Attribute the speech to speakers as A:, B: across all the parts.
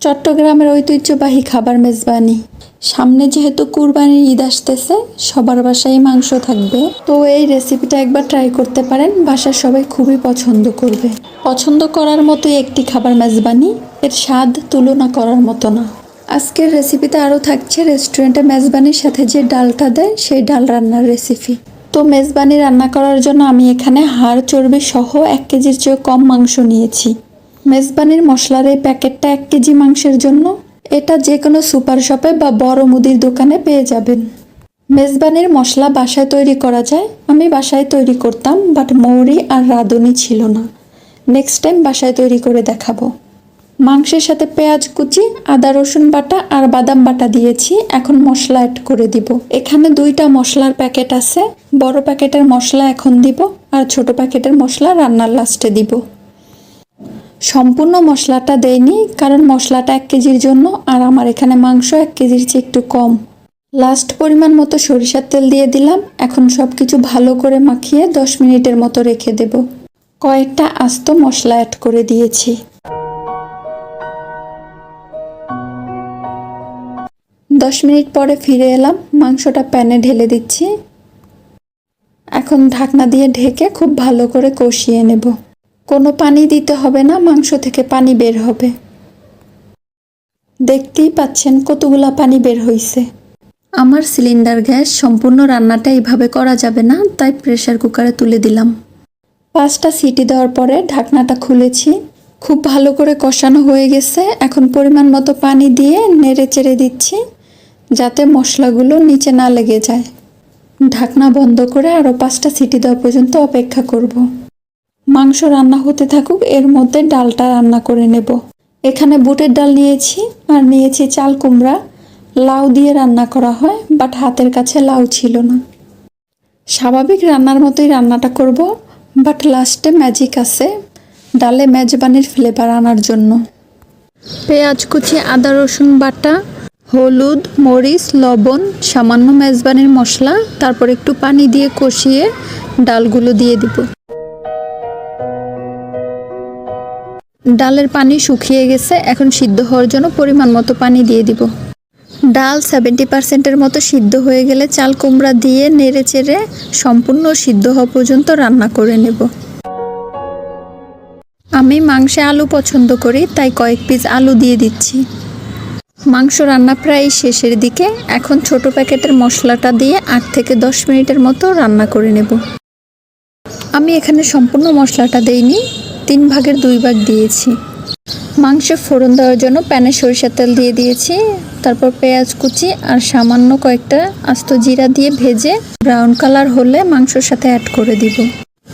A: চট্টগ্রামের ঐতিহ্যবাহী খাবার মেজবানি। সামনে যেহেতু কুরবানির ঈদ আসতেছে, সবার বাসায় মাংস থাকবে। তো এই রেসিপিটা একবার ট্রাই করতে পারেন, বাসার সবাই খুবই পছন্দ করবে। পছন্দ করার মতোই একটি খাবার মেজবানি, এর স্বাদ তুলনা করার মতো না। আজকের রেসিপিতে আরও থাকছে রেস্টুরেন্টে মেজবানির সাথে যে ডালটা দেয়, সেই ডাল রান্নার রেসিপি তো মেজবানি রান্না করার জন্য আমি এখানে হাড় চর্বি সহ এক কেজির চেয়ে কম মাংস নিয়েছি। মেজবানির মশলার এই প্যাকেটটা এক কেজি মাংসের জন্য এটা যে কোনো সুপার শপে বা বড় মুদির দোকানে পেয়ে যাবেন। মেজবানির মশলা বাসায় তৈরি করা যায়। আমি বাসায় তৈরি করতাম, বাট মৌরি আর রাঁধুনি ছিল না। নেক্সট টাইম বাসায় তৈরি করে দেখাবো। মাংসের সাথে পেঁয়াজ কুচি, আদা রসুন বাটা আর বাদাম বাটা দিয়েছি। এখন মশলা অ্যাড করে দিব। এখানে দুইটা মশলার প্যাকেট আছে। বড় প্যাকেটের মশলা এখন দিব আর ছোট প্যাকেটের মশলা রান্নার লাস্টে দিব। সম্পূর্ণ মশলাটা দেয়নি, কারণ মশলাটা এক কেজির জন্য আর আমার এখানে মাংস এক কেজির চেয়ে একটু কম। লাস্ট পরিমাণ মতো সরিষার তেল দিয়ে দিলাম। এখন সব কিছু ভালো করে মাখিয়ে দশ মিনিটের মতো রেখে দেব। কয়েকটা আস্ত মশলা অ্যাড করে দিয়েছি। দশ মিনিট পরে ফিরে এলাম। মাংসটা প্যানে ঢেলে দিচ্ছি। এখন ঢাকনা দিয়ে ঢেকে খুব ভালো করে কষিয়ে নেব। কোনো পানি দিতে হবে না, মাংস থেকে পানি বের হবে। দেখতেই পাচ্ছেন কতগুলা পানি বের হইছে। আমার সিলিন্ডার গ্যাস সম্পূর্ণ রান্নাটা এইভাবে করা যাবে না, তাই প্রেসার কুকারে তুলে দিলাম। পাঁচটা সিটি দেওয়ার পরে ঢাকনাটা খুলেছি। খুব ভালো করে কষানো হয়ে গেছে। এখন পরিমাণ মতো পানি দিয়ে নেড়ে চেড়ে দিচ্ছি, যাতে মশলাগুলো নিচে না লেগে যায়। ঢাকনা বন্ধ করে আরও পাঁচটা সিটি দেওয়া পর্যন্ত অপেক্ষা করব। মাংস রান্না হতে থাকুক, এর মধ্যে ডালটা রান্না করে নেব। এখানে বুটের ডাল নিয়েছি, আর নিয়েছি চাল কুমড়া। লাউ দিয়ে রান্না করা হয়, বাট হাতের কাছে লাউ ছিল না। স্বাভাবিক রান্নার মতোই রান্নাটা করব, বাট লাস্টে ম্যাজিক আছে, ডালে মেজবানির ফ্লেভার আনার জন্য। পেঁয়াজ কুচি, আদা, রসুন বাটা, হলুদ, মরিচ, লবণ, সামান্য মেজবানির মশলা, তারপর একটু পানি দিয়ে কষিয়ে ডালগুলো দিয়ে দিব। ডালের পানি শুকিয়ে গেছে, এখন সিদ্ধ হওয়ার জন্য পরিমাণ মতো পানি দিয়ে দিব। ডাল সেভেন্টি পার্সেন্টের মতো সিদ্ধ হয়ে গেলে চাল কুমড়া দিয়ে নেড়ে চেড়ে সম্পূর্ণ সিদ্ধ হওয়া পর্যন্ত রান্না করে নেব। আমি মাংসে আলু পছন্দ করি, তাই কয়েক পিস আলু দিয়ে দিচ্ছি। মাংস রান্না প্রায় শেষের দিকে, এখন ছোট প্যাকেটের মশলাটা দিয়ে আট থেকে দশ মিনিটের মতো রান্না করে নেব। আমি এখানে সম্পূর্ণ মশলাটা দেইনি তিন ভাগের দুই ভাগ দিয়েছি। মাংসে ফোড়ন দেওয়ার জন্য প্যানে সরিষার তেল দিয়ে দিয়েছি, তারপর পেঁয়াজ কুচি আর সামান্য কয়েকটা আস্ত জিরা দিয়ে ভেজে ব্রাউন কালার হলে মাংসর সাথে অ্যাড করে দিব।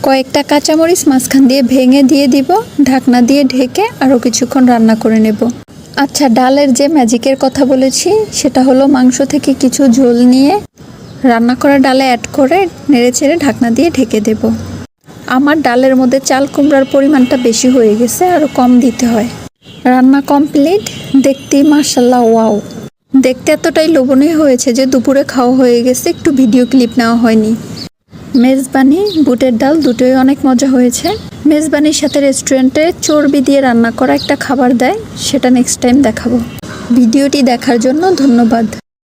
A: কয়েকটা কাঁচামরিচ মাঝখান দিয়ে ভেঙে দিয়ে দিব, ঢাকনা দিয়ে ঢেকে আরও কিছুক্ষণ রান্না করে নেব। আচ্ছা ডালের যে ম্যাজিকের কথা বলেছি, সেটা হলো মাংস থেকে কিছু ঝোল নিয়ে রান্না করা ডালে অ্যাড করে নেড়ে চেড়ে ঢাকনা দিয়ে ঢেকে দেব। আমার ডালের মধ্যে চাল কুমড়ার পরিমাণটা বেশি হয়ে গেছে আরও কম দিতে হয়। রান্না কমপ্লিট, দেখতেই মার্শাল্লাহ ওয়াও। দেখতে এতটাই লোভনীয় হয়েছে যে দুপুরে খাওয়া হয়ে গেছে, একটু ভিডিও ক্লিপ নেওয়া হয়নি। মেজবানি, বুটের ডাল দুটোই অনেক মজা হয়েছে। মেজবানির সাথে রেস্টুরেন্টে চর্বি দিয়ে রান্না করা একটা খাবার দেয়, সেটা নেক্সট টাইম দেখাবো। ভিডিওটি দেখার জন্য ধন্যবাদ।